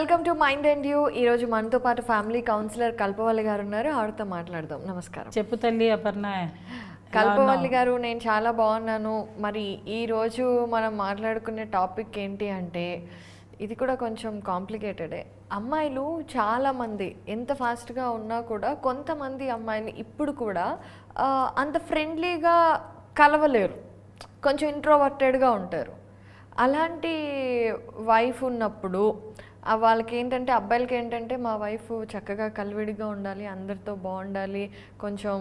Welcome to mind and you. ఈరోజు మనతో పాటు ఫ్యామిలీ కౌన్సిలర్ కల్పవల్లి గారు ఉన్నారు. ఆవిడతో మాట్లాడదాం. నమస్కారం. చెప్పు తల్లి అపర్ణ. కల్పవల్లి గారు నేను చాలా బాగున్నాను. మరి ఈ రోజు మనం మాట్లాడుకునే టాపిక్ ఏంటి అంటే ఇది కూడా కొంచెం కాంప్లికేటెడే. అమ్మాయిలు చాలామంది ఎంత ఫాస్ట్గా ఉన్నా కూడా కొంతమంది అమ్మాయిలు ఇప్పుడు కూడా అంత ఫ్రెండ్లీగా కలవలేరు. కొంచెం ఇంట్రోవర్టెడ్గా ఉంటారు. అలాంటి వైఫ్ ఉన్నప్పుడు వాళ్ళకి ఏంటంటే అబ్బాయిలకి ఏంటంటే మా వైఫ్ చక్కగా కలివిడిగా ఉండాలి అందరితో బాగుండాలి కొంచెం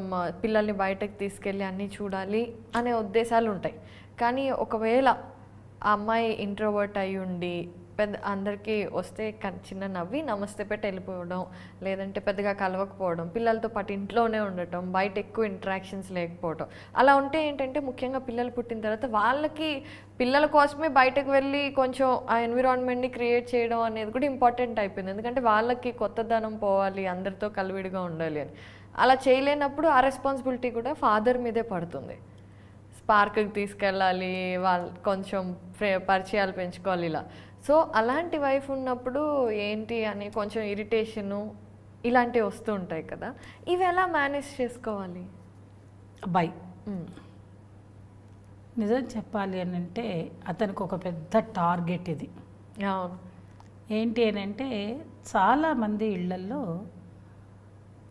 పిల్లల్ని బయటకు తీసుకెళ్ళి అన్నీ చూడాలి అనే ఉద్దేశాలు ఉంటాయి కానీ ఒకవేళ ఆ అమ్మాయి ఇంట్రోవర్ట్ అయి ఉండి పెద్ద అందరికీ వస్తే క- చిన్న నవ్వి నమస్తే పెట్టి వెళ్ళిపోవడం లేదంటే పెద్దగా కలవకపోవడం పిల్లలతో పాటు ఇంట్లోనే ఉండటం బయట ఎక్కువ ఇంటరాక్షన్స్ లేకపోవడం అలా ఉంటే ఏంటంటే ముఖ్యంగా పిల్లలు పుట్టిన తర్వాత వాళ్ళకి పిల్లల కోసమే బయటకు వెళ్ళి కొంచెం ఆ ఎన్విరాన్మెంట్ని క్రియేట్ చేయడం అనేది కూడా ఇంపార్టెంట్ అయిపోయింది. ఎందుకంటే వాళ్ళకి కొత్తదనం పోవాలి అందరితో కలివిడిగా ఉండాలి అని. అలా చేయలేనప్పుడు ఆ రెస్పాన్సిబిలిటీ కూడా ఫాదర్ మీదే పడుతుంది. పార్క్కి తీసుకెళ్ళాలి వాళ్ళు కొంచెం పరిచయాలు పెంచుకోవాలి ఇలా. సో అలాంటి వైఫ్ ఉన్నప్పుడు ఏంటి అని కొంచెం ఇరిటేషను ఇలాంటివి వస్తూ ఉంటాయి కదా. ఇవి ఎలా మేనేజ్ చేసుకోవాలి? అబ్బాయి మ్, నిజం చెప్పాలి అని అంటే అతనికి ఒక పెద్ద టార్గెట్ ఇది. అవును. ఏంటి అని అంటే చాలామంది ఇళ్ళల్లో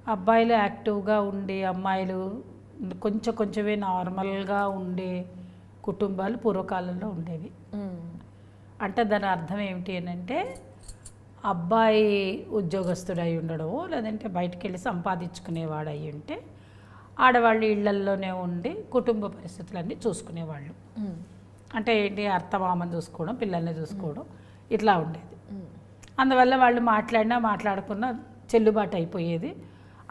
అబ్బాయిలు యాక్టివ్గా ఉండే అమ్మాయిలు కొంచెం కొంచెమే నార్మల్గా ఉండే కుటుంబాలు పూర్వకాలంలో ఉండేవి. అంటే దాని అర్థం ఏమిటి అని అంటే అబ్బాయి ఉద్యోగస్తుడు అయి ఉండడం లేదంటే బయటికి వెళ్ళి సంపాదించుకునేవాడు అయి ఉంటే ఆడవాళ్ళు ఇళ్ళల్లోనే ఉండి కుటుంబ పరిస్థితులన్నీ చూసుకునేవాళ్ళు. అంటే ఏంటి? అర్థమామని చూసుకోవడం పిల్లల్ని చూసుకోవడం ఇట్లా ఉండేది. అందువల్ల వాళ్ళు మాట్లాడినా మాట్లాడుకున్నా చెల్లుబాటు అయిపోయేది.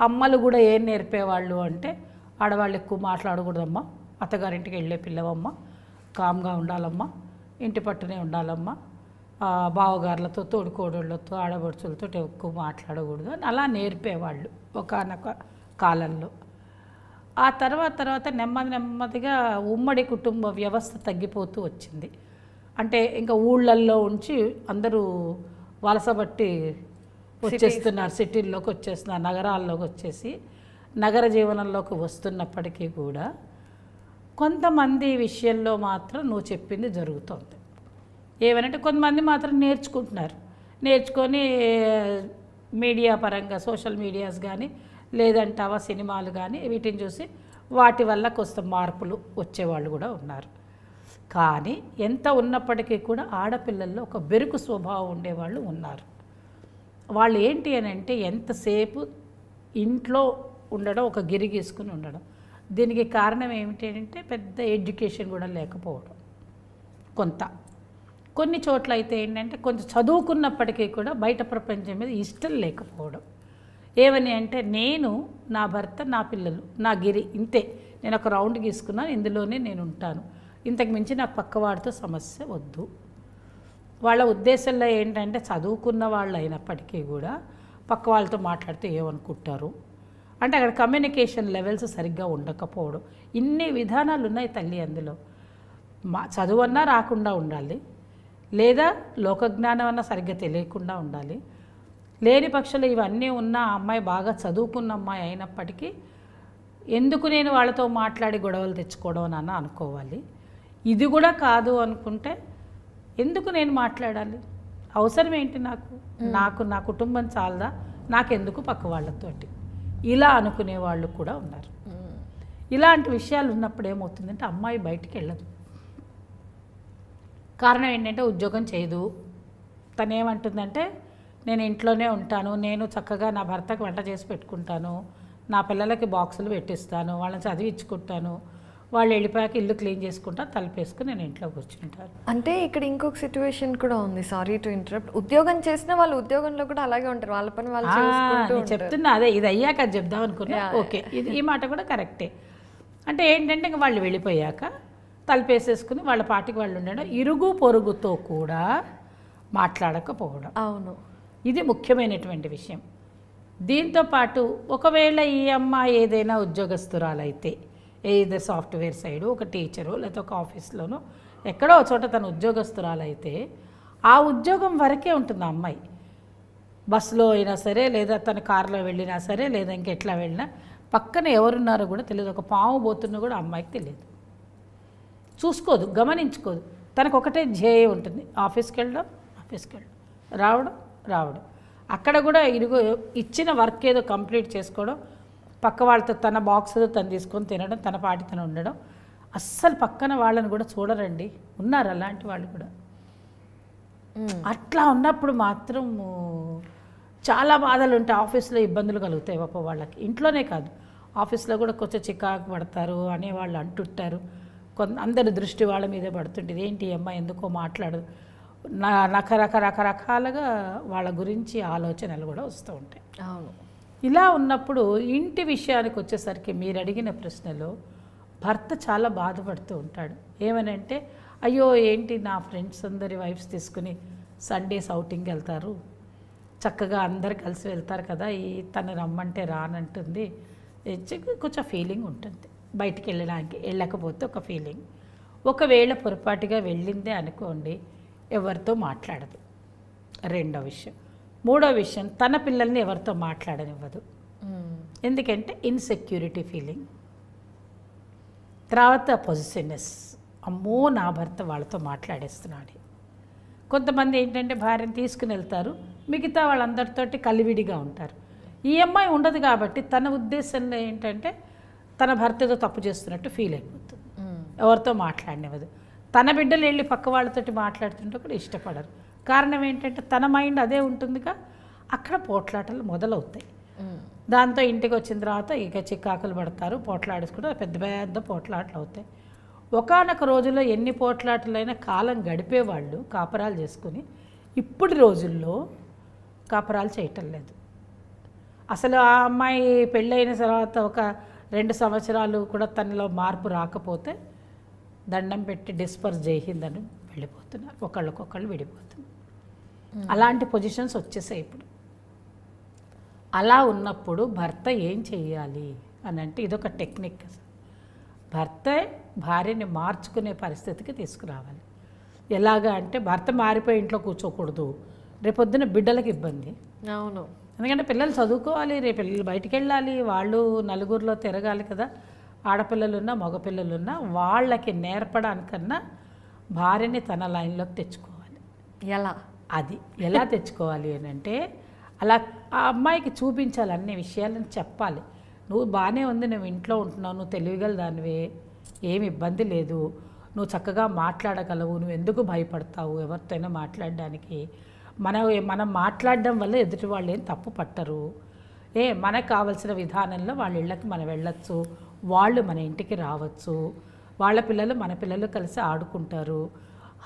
అమ్మలు కూడా ఏం నేర్పేవాళ్ళు అంటే ఆడవాళ్ళు ఎక్కువ మాట్లాడకూడదమ్మా అత్తగారింటికి వెళ్ళే పిల్లవమ్మ కామ్గా ఉండాలమ్మా ఇంటి పట్టునే ఉండాలమ్మా. బావగారులతో తోడుకోడళ్ళతో ఆడబడుచులతో ఎక్కువ మాట్లాడకూడదు అని అలా నేర్పేవాళ్ళు ఒకనొక కాలంలో. ఆ తర్వాత తర్వాత నెమ్మది నెమ్మదిగా ఉమ్మడి కుటుంబ వ్యవస్థ తగ్గిపోతూ వచ్చింది. అంటే ఇంకా ఊళ్ళల్లో ఉంచి అందరూ వలస బట్టి వచ్చేస్తున్నారు సిటీల్లోకి వచ్చేస్తున్నారు నగరాల్లోకి వచ్చేసి నగర జీవనంలోకి వస్తున్నప్పటికీ కూడా కొంతమంది విషయంలో మాత్రం నువ్వు చెప్పింది జరుగుతుంది. ఏమనంటే కొంతమంది మాత్రం నేర్చుకుంటున్నారు. నేర్చుకొని మీడియా పరంగా సోషల్ మీడియాస్ కానీ లేదంటావా సినిమాలు కానీ వీటిని చూసి వాటి వల్ల కొంత మార్పులు వచ్చేవాళ్ళు కూడా ఉన్నారు. కానీ ఎంత ఉన్నప్పటికీ కూడా ఆడపిల్లల్లో ఒక బెరుకు స్వభావం ఉండేవాళ్ళు ఉన్నారు. వాళ్ళు ఏంటి అని అంటే ఎంతసేపు ఇంట్లో ఉండడం ఒక గిరిగీసుకుని ఉండడం. దీనికి కారణం ఏమిటి అంటే పెద్ద ఎడ్యుకేషన్ కూడా లేకపోవడం. కొంత. కొన్ని చోట్ల అయితే ఏంటంటే కొంచెం చదువుకున్నప్పటికీ కూడా బయట ప్రపంచం మీద ఇష్టం లేకపోవడం. ఏమని అంటే నేను నా భర్త నా పిల్లలు నా గిరి ఇంతే. నేను ఒక రౌండ్ గీసుకున్నాను ఇందులోనే నేను ఉంటాను. ఇంతకు మించి నాకు పక్కవాడితో సమస్య వద్దు. వాళ్ళ ఉద్దేశంలో ఏంటంటే చదువుకున్న వాళ్ళు అయినప్పటికీ కూడా పక్క వాళ్ళతో మాట్లాడితే ఏమనుకుంటారు? అంటే అక్కడ కమ్యూనికేషన్ లెవెల్స్ సరిగ్గా ఉండకపోవడం. ఇన్ని విధానాలు ఉన్నాయి తల్లి అందులో. మా చదువన్నా రాకుండా ఉండాలి. లేదా లోకజ్ఞానం అన్నా సరిగ్గా తెలియకుండా ఉండాలి. లేని పక్షంలో ఇవన్నీ ఉన్న అమ్మాయి బాగా చదువుకున్న అమ్మాయి అయినప్పటికీ ఎందుకు నేను వాళ్ళతో మాట్లాడి గొడవలు తెచ్చుకోవడం అని అన్న అనుకోవాలి. ఇది కూడా కాదు అనుకుంటే ఎందుకు నేను మాట్లాడాలి? అవసరం ఏంటి నాకు? నాకు నా కుటుంబం చాలదా? నాకెందుకు పక్క వాళ్ళతోటి ఇలా అనుకునే వాళ్ళు కూడా ఉన్నారు. ఇలాంటి విషయాలు ఉన్నప్పుడు ఏమవుతుందంటే అమ్మాయి బయటికి వెళ్ళదు. కారణం ఏంటంటే ఉద్యోగం చేయదు. తను ఏమంటుందంటే నేను ఇంట్లోనే ఉంటాను నేను చక్కగా నా భర్తకు వంట చేసి పెట్టుకుంటాను నా పిల్లలకి బాక్సులు పెట్టిస్తాను వాళ్ళని చదివించుకుంటాను వాళ్ళు వెళ్ళిపోయాక ఇల్లు క్లీన్ చేసుకుంటా తలుపేసుకుని నేను ఇంట్లో కూర్చుంటాను. అంటే ఇక్కడ ఇంకొక సిచ్యువేషన్ కూడా ఉంది. సారీ టు ఇంటరప్ట్ ఉద్యోగం చేసిన వాళ్ళు ఉద్యోగంలో కూడా అలాగే ఉంటారు. వాళ్ళ పని వాళ్ళు చెప్తున్నా అదే ఇది అయ్యాక అది చెప్దాం అనుకున్నా. ఓకే ఇది ఈ మాట కూడా కరెక్టే అంటే ఏంటంటే ఇంక వాళ్ళు వెళ్ళిపోయాక తలుపేసేసుకుని వాళ్ళ పాటికి వాళ్ళు ఉండడం ఇరుగు పొరుగుతో కూడా మాట్లాడకపోవడం. అవును. ఇది ముఖ్యమైనటువంటి విషయం. దీంతో పాటు ఒకవేళ ఈ అమ్మాయి ఏదైనా ఉద్యోగస్తురాలైతే ఏదో సాఫ్ట్వేర్ సైడు ఒక టీచరు లేకపోతే ఒక ఆఫీస్లోనో ఎక్కడో ఒక చోట తన ఉద్యోగస్తురాలైతే ఆ ఉద్యోగం వరకే ఉంటుంది ఆ అమ్మాయి. బస్సులో అయినా సరే లేదా తన కారులో వెళ్ళినా సరే లేదా ఇంకెట్లా వెళ్ళినా పక్కన ఎవరున్నారో కూడా తెలియదు. ఒక పాము పోతున్నా కూడా అమ్మాయికి తెలియదు. చూసుకోదు గమనించుకోదు. తనకు ఒకటే ధ్యేయం ఉంటుంది. ఆఫీస్కి వెళ్ళడం ఆఫీస్కి వెళ్ళడం. రావడం రావడం. అక్కడ కూడా ఇరుగు ఇచ్చిన వర్క్ ఏదో కంప్లీట్ చేసుకోవడం పక్క వాళ్ళతో తన బాక్స్ తను తీసుకొని తినడం తన పాటి తను ఉండడం. అస్సలు పక్కన వాళ్ళని కూడా చూడరండి. ఉన్నారు అలాంటి వాళ్ళు కూడా. అట్లా ఉన్నప్పుడు మాత్రం చాలా బాధలు ఉంటాయి ఆఫీస్లో ఇబ్బందులు కలుగుతాయి పాప వాళ్ళకి. ఇంట్లోనే కాదు. ఆఫీస్లో కూడా కొంచెం చికాకు పడతారు అనేవాళ్ళు అంటుంటారు. కొంత అందరి దృష్టి వాళ్ళ మీదే పడుతుంటుంది. ఏంటి ఈ అమ్మాయి ఎందుకో మాట్లాడదు? నా రకరక రకరకాలుగా వాళ్ళ గురించి ఆలోచనలు కూడా వస్తూ ఉంటాయి. అవును. ఇలా ఉన్నప్పుడు ఇంటి విషయానికి వచ్చేసరికి మీరు అడిగిన ప్రశ్నలో భర్త చాలా బాధపడుతూ ఉంటాడు. ఏమనంటే అయ్యో ఏంటి నా ఫ్రెండ్స్ అందరి వైఫ్స్ తీసుకుని సండేస్ అవుటింగ్ వెళ్తారు. చక్కగా అందరు కలిసి వెళ్తారు కదా ఈ తను రమ్మంటే రానంటుంది. కొంచెం ఫీలింగ్ ఉంటుంది. బయటికి వెళ్ళడానికి వెళ్ళకపోతే ఒక ఫీలింగ్. ఒకవేళ పొరపాటుగా వెళ్ళిందే అనుకోండి ఎవరితో మాట్లాడదు. రెండో విషయం. మూడో విషయం తన పిల్లల్ని ఎవరితో మాట్లాడనివ్వదు. మ్మ్. ఎందుకంటే ఇన్సెక్యూరిటీ ఫీలింగ్ తర్వాత పొజిటివ్నెస్ అమ్మో నా భర్త వాళ్ళతో మాట్లాడేస్తున్నాడు. కొంతమంది ఏంటంటే భార్యను తీసుకుని వెళ్తారు మిగతా వాళ్ళందరితోటి కలివిడిగా ఉంటారు. ఈ అమ్మాయి ఉండదు కాబట్టి తన ఉద్దేశంలో ఏంటంటే తన భర్తతో తప్పు చేస్తున్నట్టు ఫీల్ అయిపోతుంది. మ్మ్. ఎవరితో మాట్లాడినవదు తన బిడ్డలు వెళ్ళి పక్క వాళ్ళతోటి మాట్లాడుతుంటే కూడా ఇష్టపడరు. కారణం ఏంటంటే తన మైండ్ అదే ఉంటుందిగా. అక్కడ పోట్లాటలు మొదలవుతాయి. దాంతో ఇంటికి వచ్చిన తర్వాత ఇక చిక్కాకులు పడతారు పోట్లాడేసుకుంటే పెద్ద పెద్ద పోట్లాటలు అవుతాయి. ఒకానొక రోజుల్లో ఎన్ని పోట్లాటలైనా కాలం గడిపేవాళ్ళు కాపరాలు చేసుకుని ఇప్పుడు రోజుల్లో కాపరాలు చేయటం లేదు. అసలు ఆ అమ్మాయి పెళ్ళైన తర్వాత ఒక రెండు సంవత్సరాలు కూడా తనలో మార్పు రాకపోతే దండం పెట్టి డిస్పర్స్ చేయిందని వెళ్ళిపోతున్నారు. ఒకళ్ళకొకళ్ళు విడిపోతున్నారు. అలాంటి పొజిషన్స్ వచ్చేసాయి ఇప్పుడు. అలా ఉన్నప్పుడు భర్త ఏం చెయ్యాలి అని అంటే ఇదొక టెక్నిక్ భర్తే భార్యని మార్చుకునే పరిస్థితికి తీసుకురావాలి. ఎలాగా అంటే భర్త మారిపోయి ఇంట్లో కూర్చోకూడదు. రేపొద్దున బిడ్డలకు ఇబ్బంది. అవును. ఎందుకంటే పిల్లలు చదువుకోవాలి రేపు పిల్లలు బయటికి వెళ్ళాలి వాళ్ళు నలుగురిలో తిరగాలి కదా. ఆడపిల్లలున్నా మగపిల్లలున్నా వాళ్ళకి నేర్పడానికన్నా భార్యని తన లైన్లోకి తెచ్చుకోవాలి. ఎలా? అది ఎలా తెచ్చుకోవాలి అని అంటే అలా ఆ అమ్మాయికి చూపించాలి అన్ని విషయాలను చెప్పాలి. నువ్వు బాగానే ఉంది నువ్వు ఇంట్లో ఉంటున్నావు నువ్వు తెలివిగల దానివే ఏమి ఇబ్బంది లేదు నువ్వు చక్కగా మాట్లాడగలవు నువ్వు ఎందుకు భయపడతావు ఎవరితోనైనా మాట్లాడడానికి. మన మనం మాట్లాడడం వల్ల ఎదుటి వాళ్ళు ఏం తప్పు పట్టరు. ఏ మనకు కావలసిన విధానంలో వాళ్ళ ఇళ్ళకి మనం వెళ్ళొచ్చు వాళ్ళు మన ఇంటికి రావచ్చు వాళ్ళ పిల్లలు మన పిల్లలు కలిసి ఆడుకుంటారు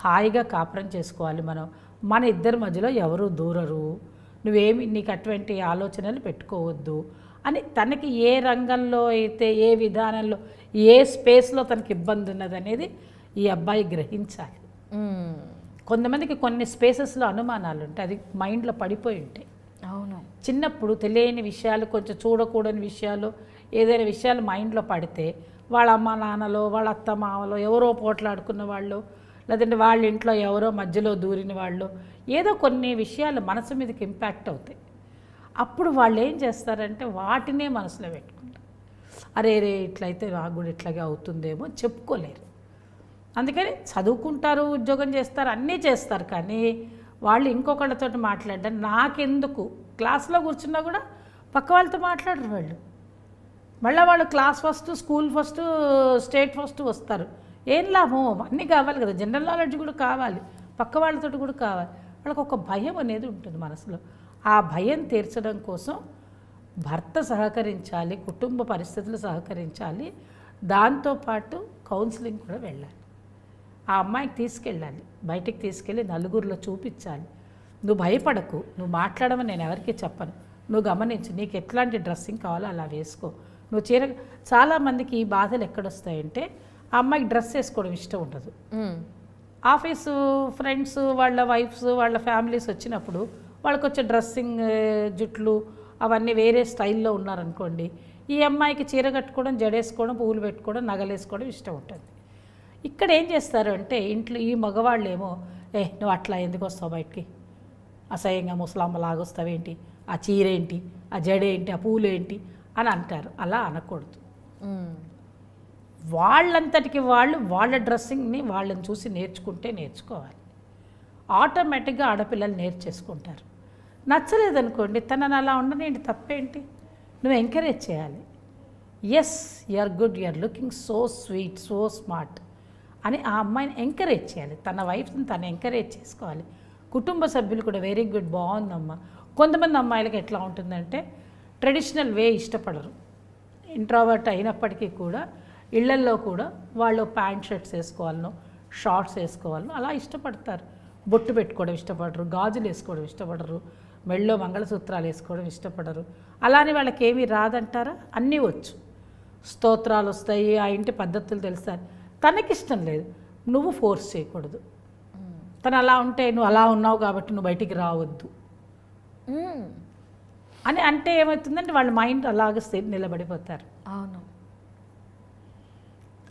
హాయిగా కాపురం చేసుకోవాలి మనం. మన ఇద్దరి మధ్యలో ఎవరు దూరరు? నువ్వేమి నీకు అటువంటి ఆలోచనలు పెట్టుకోవద్దు అని తనకి ఏ రంగంలో అయితే ఏ విధానంలో ఏ స్పేస్లో తనకి ఇబ్బంది ఉన్నదనేది ఈ అబ్బాయి గ్రహించాలి. కొంతమందికి కొన్ని స్పేసెస్లో అనుమానాలు ఉంటాయి. అది మైండ్లో పడిపోయి ఉంటాయి. అవును. చిన్నప్పుడు తెలియని విషయాలు కొంచెం చూడకూడని విషయాలు ఏదైనా విషయాలు మైండ్లో పడితే వాళ్ళ అమ్మ నాన్నలో వాళ్ళ అత్త మామలో ఎవరో పోట్లాడుకున్న వాళ్ళు లేదంటే వాళ్ళ ఇంట్లో ఎవరో మధ్యలో దూరిన వాళ్ళు ఏదో కొన్ని విషయాలు మనసు మీదకి ఇంపాక్ట్ అవుతాయి. అప్పుడు వాళ్ళు ఏం చేస్తారంటే వాటినే మనసులో పెట్టుకుంటారు. అరే రే ఇట్లయితే నాకు కూడా ఇట్లాగే అవుతుందేమో చెప్పుకోలేరు. అందుకని చదువుకుంటారు ఉద్యోగం చేస్తారు అన్నీ చేస్తారు. కానీ వాళ్ళు ఇంకొకళ్ళతో మాట్లాడడం నాకెందుకు? క్లాస్లో కూర్చున్నా కూడా పక్క వాళ్ళతో మాట్లాడరు వాళ్ళు. మళ్ళీ వాళ్ళు class first school first state first వస్తారు. ఏం లాభం? అన్నీ కావాలి కదా. జనరల్ నాలెడ్జ్ కూడా కావాలి. పక్క వాళ్ళతో కూడా కావాలి. వాళ్ళకి ఒక భయం అనేది ఉంటుంది మనసులో. ఆ భయం తీర్చడం కోసం భర్త సహకరించాలి కుటుంబ పరిస్థితులు సహకరించాలి. దాంతోపాటు కౌన్సిలింగ్ కూడా వెళ్ళాలి. ఆ అమ్మాయికి తీసుకెళ్ళాలి. బయటికి తీసుకెళ్ళి నలుగురిలో చూపించాలి. నువ్వు భయపడకు. నువ్వు మాట్లాడమని నేను ఎవరికీ చెప్పను. నువ్వు గమనించు. నీకు ఎట్లాంటి డ్రెస్సింగ్ కావాలో అలా వేసుకో. నువ్వు చీర చాలామందికి ఈ బాధలు ఎక్కడొస్తాయంటే ఆ అమ్మాయికి డ్రెస్ వేసుకోవడం ఇష్టం ఉండదు. ఆఫీసు ఫ్రెండ్స్ వాళ్ళ వైఫ్స్ వాళ్ళ ఫ్యామిలీస్ వచ్చినప్పుడు వాళ్ళకి వచ్చే డ్రెస్సింగ్ జుట్లు అవన్నీ వేరే స్టైల్లో ఉన్నారనుకోండి ఈ అమ్మాయికి చీర కట్టుకోవడం జడేసుకోవడం పువ్వులు పెట్టుకోవడం నగలేసుకోవడం ఇష్టం ఉంటుంది. ఇక్కడ ఏం చేస్తారు అంటే ఇంట్లో ఈ మగవాళ్ళేమో ఏ నువ్వు అట్లా ఎందుకు వస్తావు బయటికి? అసహ్యంగా ముసలామ్మ లాగొస్తావేంటి? ఆ చీర ఏంటి ఆ జడేంటి? ఆ పూలు ఏంటి అని అంటారు. అలా అనకూడదు. వాళ్ళంతటికి వాళ్ళు వాళ్ళ డ్రెస్సింగ్ని వాళ్ళని చూసి నేర్చుకుంటే నేర్చుకోవాలి. ఆటోమేటిక్గా ఆడపిల్లలు నేర్చేసుకుంటారు. నచ్చలేదనుకోండి తనని అలా ఉండనేంటి తప్పేంటి? నువ్వు ఎంకరేజ్ చేయాలి. Yes are good are looking so sweet so smart అని ఆ అమ్మాయిని ఎంకరేజ్ చేయాలి. తన వైఫ్ని తను ఎంకరేజ్ చేసుకోవాలి. కుటుంబ సభ్యులు కూడా వెరీ గుడ్ బాగుందమ్మా. కొంతమంది అమ్మాయిలకి ఎట్లా ఉంటుందంటే ట్రెడిషనల్ వే ఇష్టపడరు. ఇంట్రావర్ట్ అయినప్పటికీ కూడా ఇళ్ళల్లో కూడా వాళ్ళు ప్యాంట్ షర్ట్స్ వేసుకోవాలను షార్ట్స్ వేసుకోవాలను అలా ఇష్టపడతారు. బొట్టు పెట్టుకోవడం ఇష్టపడరు గాజులు వేసుకోవడం ఇష్టపడరు మెళ్ళో మంగళసూత్రాలు వేసుకోవడం ఇష్టపడరు. అలానే వాళ్ళకి ఏమీ రాదంటారా? అన్నీ వచ్చు. స్తోత్రాలు వస్తాయి ఆ ఇంటి పద్ధతులు తెలుస్తాయి. తనకిష్టం లేదు. నువ్వు ఫోర్స్ చేయకూడదు. తను అలా ఉంటే నువ్వు అలా ఉన్నావు కాబట్టి నువ్వు బయటికి రావద్దు. అని అంటే ఏమవుతుందంటే వాళ్ళ మైండ్ అలాగ నిలబడిపోతారు. అవును.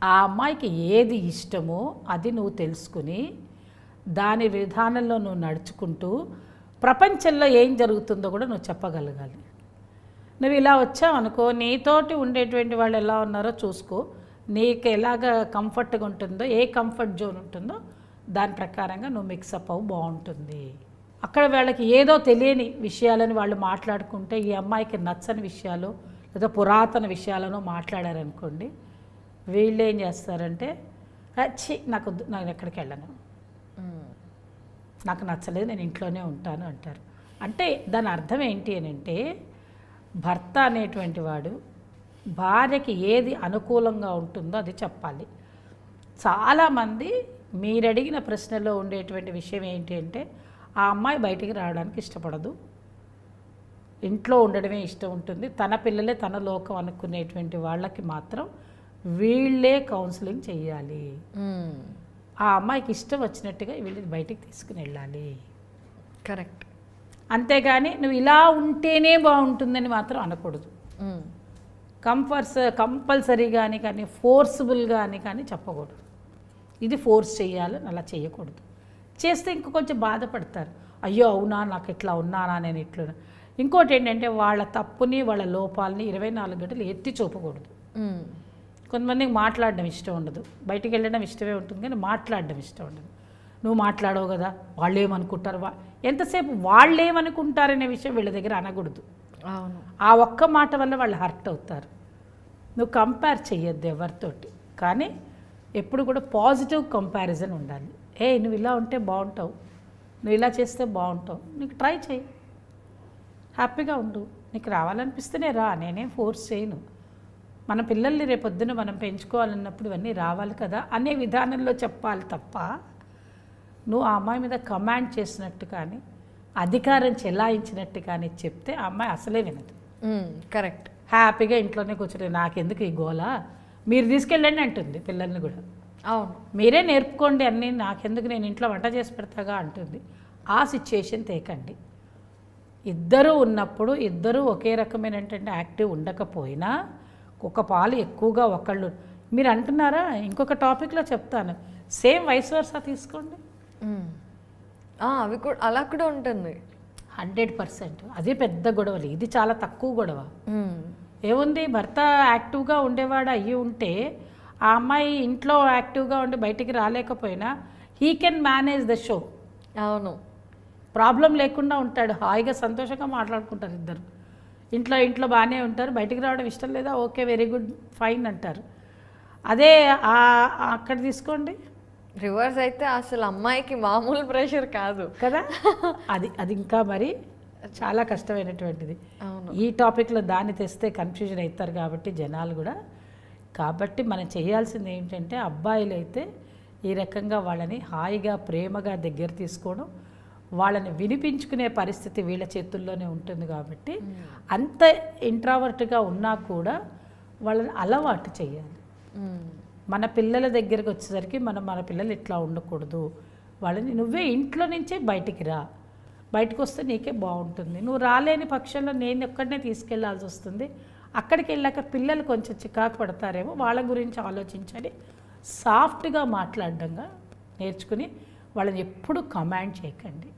ఆ అమ్మాయికి ఏది ఇష్టమో అది నువ్వు తెలుసుకుని దాని విధానంలో నువ్వు నడుచుకుంటూ ప్రపంచంలో ఏం జరుగుతుందో కూడా నువ్వు చెప్పగలగాలి. నువ్వు ఇలా వచ్చావు అనుకో నీతోటి ఉండేటువంటి వాళ్ళు ఎలా ఉన్నారో చూసుకో. నీకు ఎలాగ కంఫర్ట్గా ఉంటుందో ఏ కంఫర్ట్ జోన్ ఉంటుందో దాని ప్రకారంగా నువ్వు మిక్సప్ అవ్వు బాగుంటుంది. అక్కడ వాళ్ళకి ఏదో తెలియని విషయాలని వాళ్ళు మాట్లాడుకుంటే ఈ అమ్మాయికి నచ్చని విషయాలు లేదా పురాతన విషయాలను మాట్లాడారనుకోండి వీళ్ళు ఏం చేస్తారంటే ఛీ నాకు నేను ఎక్కడికి వెళ్ళను. నాకు నచ్చలేదు నేను ఇంట్లోనే ఉంటాను అంటారు. అంటే దాని అర్థం ఏంటి అని అంటే భర్త అనేటువంటి వాడు భార్యకి ఏది అనుకూలంగా ఉంటుందో అది చెప్పాలి. చాలామంది మీరు అడిగిన ప్రశ్నలో ఉండేటువంటి విషయం ఏంటి అంటే ఆ అమ్మాయి బయటికి రావడానికి ఇష్టపడదు. ఇంట్లో ఉండడమే ఇష్టం ఉంటుంది. తన పిల్లలే తన లోకం అనుకునేటువంటి వాళ్ళకి మాత్రం వీళ్ళే కౌన్సిలింగ్ చేయాలి. ఆ అమ్మాయికి ఇష్టం వచ్చినట్టుగా వీళ్ళని బయటికి తీసుకుని వెళ్ళాలి. కరెక్ట్. అంతేగాని నువ్వు ఇలా ఉంటేనే బాగుంటుందని మాత్రం అనకూడదు. కంపల్స కంపల్సరీ కానీ కానీ ఫోర్స్బుల్ కానీ కానీ చెప్పకూడదు. ఇది ఫోర్స్ చేయాలని అలా చేయకూడదు చేస్తే ఇంక కొంచెం బాధపడతారు. అయ్యో అవునా నాకు ఇట్లా ఉన్నానా నేను ఇట్లా ఇంకోటి ఏంటంటే వాళ్ళ తప్పుని వాళ్ళ లోపాలని ఇరవై నాలుగు గంటలు ఎత్తి చూపకూడదు. కొంతమందికి మాట్లాడడం ఇష్టం ఉండదు. బయటికి వెళ్ళడం ఇష్టమే ఉంటుంది కానీ మాట్లాడడం ఇష్టం ఉండదు. నువ్వు మాట్లాడవు కదా వాళ్ళు ఏమనుకుంటారు వా ఎంతసేపు వాళ్ళు ఏమనుకుంటారనే విషయం వీళ్ళ దగ్గర అనకూడదు. అవును. ఆ ఒక్క మాట వల్ల వాళ్ళు హర్ట్ అవుతారు. నువ్వు కంపేర్ చెయ్యొద్దు ఎవరితోటి. కానీ ఎప్పుడు కూడా పాజిటివ్ కంపారిజన్ ఉండాలి. ఏ నువ్వు ఇలా ఉంటే బాగుంటావు. నువ్వు ఇలా చేస్తే బాగుంటావు. నీకు ట్రై చేయి హ్యాపీగా ఉండు. నీకు రావాలనిపిస్తేనే రా. నేనేం ఫోర్స్ చేయను. మన పిల్లల్ని రేపొద్దున మనం పెంచుకోవాలన్నప్పుడు ఇవన్నీ రావాలి కదా అనే విధానంలో చెప్పాలి తప్ప నువ్వు ఆ అమ్మాయి మీద కమాండ్ చేసినట్టు కానీ అధికారం చెలాయించినట్టు కానీ చెప్తే ఆ అమ్మాయి అసలే వినదు. కరెక్ట్. హ్యాపీగా ఇంట్లోనే కూర్చుని నాకెందుకు ఈ గోల? మీరు తీసుకెళ్ళండి అంటుంది పిల్లల్ని కూడా. అవును. మీరే నేర్పుకోండి అన్నీ నాకెందుకు నేను ఇంట్లో వంట చేసి పెడతాగా అంటుంది. ఆ సిచ్యుయేషన్ తేకండి. ఇద్దరు ఉన్నప్పుడు ఇద్దరు ఒకే రకమైనటువంటి యాక్టివ్ ఉండకపోయినా ఒక పాలు ఎక్కువగా ఒకళ్ళు. మీరు అంటున్నారా? ఇంకొక టాపిక్లో చెప్తాను. సేమ్ వయసు వరుస తీసుకోండి. అవి కూడా అలా కూడా ఉంటుంది. Hundred percent. అదే పెద్ద గొడవలు. ఇది చాలా తక్కువ గొడవ. ఏముంది? భర్త యాక్టివ్గా ఉండేవాడు అయ్యి ఉంటే ఆ అమ్మాయి ఇంట్లో యాక్టివ్గా ఉండి బయటికి రాలేకపోయినా he can manage the show. అవును. ప్రాబ్లం లేకుండా ఉంటాడు. హాయిగా సంతోషంగా మాట్లాడుకుంటారు ఇద్దరు. ఇంట్లో ఇంట్లో బాగానే ఉంటారు బయటికి రావడం ఇష్టం లేదా? ఓకే వెరీ గుడ్ ఫైన్ అంటారు. అదే అక్కడ తీసుకోండి. రివర్స్ అయితే అసలు అమ్మాయికి మామూలు ప్రెషర్ కాదు. కదా? అది అది ఇంకా మరి చాలా కష్టమైనటువంటిది. అవును. ఈ టాపిక్లో దాన్ని తెస్తే కన్ఫ్యూజన్ అవుతారు కాబట్టి జనాలు కూడా. కాబట్టి మనం చేయాల్సింది ఏంటంటే అబ్బాయిలు అయితే ఈ రకంగా వాళ్ళని హాయిగా ప్రేమగా దగ్గర తీసుకోవడం వాళ్ళని వినిపించుకునే పరిస్థితి వీళ్ళ చేతుల్లోనే ఉంటుంది కాబట్టి అంత ఇంట్రావర్ట్గా ఉన్నా కూడా వాళ్ళని అలవాటు చేయాలి. మన పిల్లల దగ్గరికి వచ్చేసరికి మనం మన పిల్లలు ఇట్లా ఉండకూడదు. వాళ్ళని నువ్వే ఇంట్లో నుంచే బయటికి రా. బయటకు వస్తే నీకే బాగుంటుంది. నువ్వు రాలేని పక్షంలో నేను ఒక్కడనే తీసుకెళ్ళాల్సి వస్తుంది. అక్కడికి వెళ్ళాక పిల్లలు కొంచెం చికాకు పడతారేమో వాళ్ళ గురించి ఆలోచించాలి సాఫ్ట్గా మాట్లాడడంగా నేర్చుకుని వాళ్ళని ఎప్పుడు కమాండ్ చేయకండి.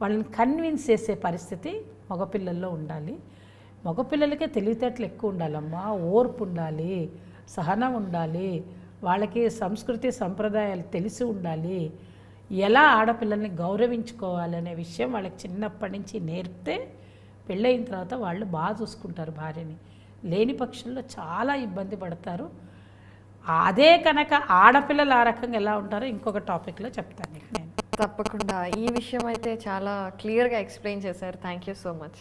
వాళ్ళని కన్విన్స్ చేసే పరిస్థితి మగపిల్లల్లో ఉండాలి. మగపిల్లలకే తెలివితేటలు ఎక్కువ ఉండాలమ్మా ఓర్పు ఉండాలి సహనం ఉండాలి వాళ్ళకి సంస్కృతి సంప్రదాయాలు తెలిసి ఉండాలి. ఎలా ఆడపిల్లల్ని గౌరవించుకోవాలనే విషయం వాళ్ళకి చిన్నప్పటి నుంచి నేర్పితే పెళ్ళయిన తర్వాత వాళ్ళు బాగా చూసుకుంటారు భార్యని. లేని పక్షంలో చాలా ఇబ్బంది పడతారు. అదే కనుక ఆడపిల్లలు ఆ రకంగా ఎలా ఉంటారో ఇంకొక టాపిక్లో చెప్తాను. తప్పకుండా. ఈ విషయం అయితే చాలా క్లియర్గా ఎక్స్ప్లెయిన్ చేశారు. Thank you so much.